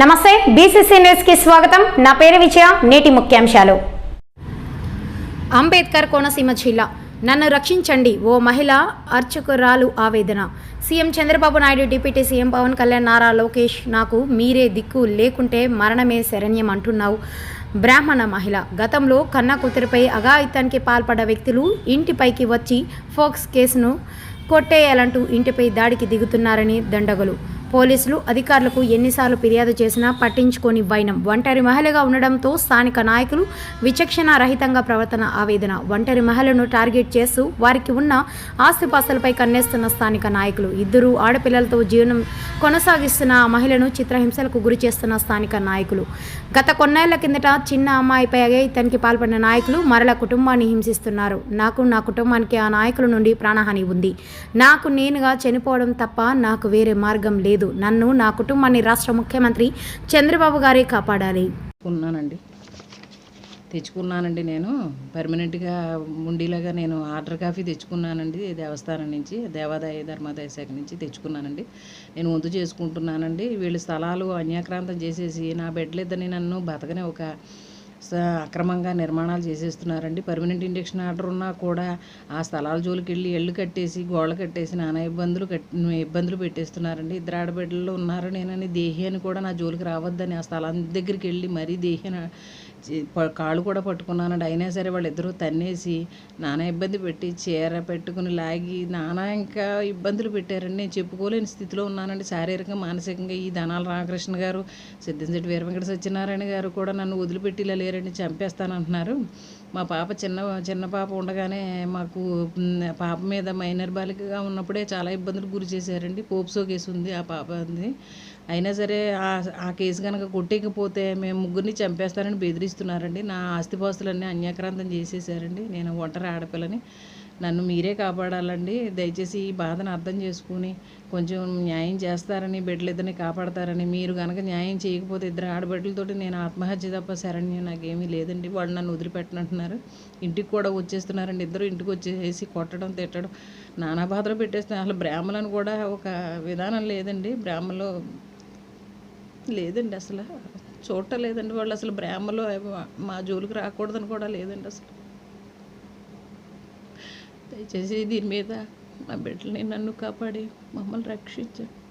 నమస్తే బీసీసీ న్యూస్కి స్వాగతం. నా పేరు విజయ నేటి ముఖ్యాంశాలు. అంబేద్కర్ కోనసీమ జిల్లా. నన్ను రక్షించండి ఓ మహిళ అర్చకురాలు ఆవేదన. CM Chandrababu Naidu deputy CM Pawan Kalyan Nara Lokesh నాకు మీరే దిక్కు లేకుంటే మరణమే శరణ్యం అంటున్నావు. బ్రాహ్మణ మహిళ. గతంలో కన్న కూతురిపై అఘాయిత్యానికి పాల్పడ్డ వ్యక్తులు ఇంటిపైకి వచ్చి ఫోక్స్ కేసును కొట్టేయాలంటూ ఇంటిపై దాడికి దిగుతున్నారని దండగలు. పోలీసులు అధికారులకు ఎన్నిసార్లు ఫిర్యాదు చేసినా పట్టించుకోని వైనం. ఒంటరి మహిళగా ఉండడంతో స్థానిక నాయకులు విచక్షణ రహితంగా ప్రవర్తన ఆవేదన. ఒంటరి మహిళను టార్గెట్ చేస్తూ వారికి ఉన్న ఆస్తిపాస్తులపై కన్నేస్తున్న స్థానిక నాయకులు. ఇద్దరు ఆడపిల్లలతో జీవనం కొనసాగిస్తున్న ఆ మహిళను చిత్రహింసలకు గురి చేస్తున్న స్థానిక నాయకులు. గత కొన్నేళ్ళ కిందట చిన్న అమ్మాయిపై ఇతనికి పాల్పడిన నాయకులు మరల కుటుంబాన్ని హింసిస్తున్నారు. నాకు నా కుటుంబానికి ఆ నాయకుల నుండి ప్రాణహాని ఉంది. నాకు నేనుగా చనిపోవడం తప్ప నాకు వేరే మార్గం లేదు. నన్ను నా కుటుంబాన్ని రాష్ట్ర ముఖ్యమంత్రి చంద్రబాబు గారే కాపాడాలి. ఉన్నానండి తెచ్చుకున్నానండి నేను. పర్మనెంట్గా ఉండేలాగా నేను ఆర్డర్ కాఫీ తెచ్చుకున్నానండి. దేవస్థానం నుంచి దేవాదాయ ధర్మాదాయ శాఖ నుంచి తెచ్చుకున్నానండి. నేను వంతు చేసుకుంటున్నానండి. వీళ్ళు స్థలాలు అన్యాక్రాంతం చేసేసి నా బెడ్లిద్దని నన్ను బతకనే ఒక అక్రమంగా నిర్మాణాలు చేసేస్తున్నారండి. పర్మనెంట్ ఇండక్షన్ ఆర్డర్ ఉన్నా కూడా ఆ స్థలాల జోలికి వెళ్ళి ఎళ్ళు కట్టేసి గోడలు కట్టేసి నానా ఇబ్బందులు కట్ ఇబ్బందులు పెట్టేస్తున్నారండి. ఇద్దరు ఆడబిడ్డలు ఉన్నారు నేనని దేహి అని కూడా నా జోలికి రావద్దని ఆ స్థలం దగ్గరికి వెళ్ళి మరీ దేహి కాళ్ళు కూడా పట్టుకున్నానండి అయినా సరే వాళ్ళిద్దరూ తన్నేసి నానా ఇబ్బంది పెట్టి చీర పెట్టుకుని లాగి నానా ఇంకా ఇబ్బందులు పెట్టారండి. నేను చెప్పుకోలేని స్థితిలో ఉన్నానండి. శారీరకంగా మానసికంగా ఈ ధనాల రామకృష్ణ గారు సిద్ధింశెట్టి వీరవెంకట సత్యనారాయణ గారు కూడా నన్ను వదిలిపెట్టి ఇలా లేరండి. చంపేస్తానంటున్నారు. మా పాప చిన్న చిన్న పాప ఉండగానే మాకు పాప మీద మైనర్ బాలికగా ఉన్నప్పుడే చాలా ఇబ్బందులు గురి చేశారండి. పోప్సో కేసు ఉంది ఆ పాప ఉంది. అయినా సరే ఆ- ఆ కేసు కనుక కొట్టేకపోతే మేము ముగ్గురిని చంపేస్తారని బెదిరిస్తున్నారండి. నా ఆస్తిపాస్తులన్నీ అన్యాక్రాంతం చేసేసారండి. నేను ఒంటరి ఆడపిల్లని. నన్ను మీరే కాపాడాలండి. దయచేసి ఈ బాధను అర్థం చేసుకుని కొంచెం న్యాయం చేస్తారని బిడ్డలిద్దరిని కాపాడతారని మీరు కనుక న్యాయం చేయకపోతే ఇద్దరు ఆడబిడ్డలతోటి నేను ఆత్మహత్య తప్ప శరణ్యం నాకేమీ లేదండి. వాళ్ళు నన్ను వదిలిపెట్టనంటున్నారు. ఇంటికి కూడా వచ్చేస్తున్నారండి. ఇద్దరు ఇంటికి వచ్చేసి కొట్టడం తిట్టడం నానా బాధలు పెట్టేస్తున్నారు. అసలు బ్రాహ్మలను కూడా ఒక విధానం లేదండి. బ్రాహ్మలు లేదండి అసలు. చూడటం లేదండి వాళ్ళు అసలు. బ్రాహ్మలో మా జోలికి రాకూడదని కూడా లేదండి అసలు. దయచేసి దీని మీద మా బిడ్డల్ని నన్ను కాపాడి మమ్మల్ని రక్షించండి.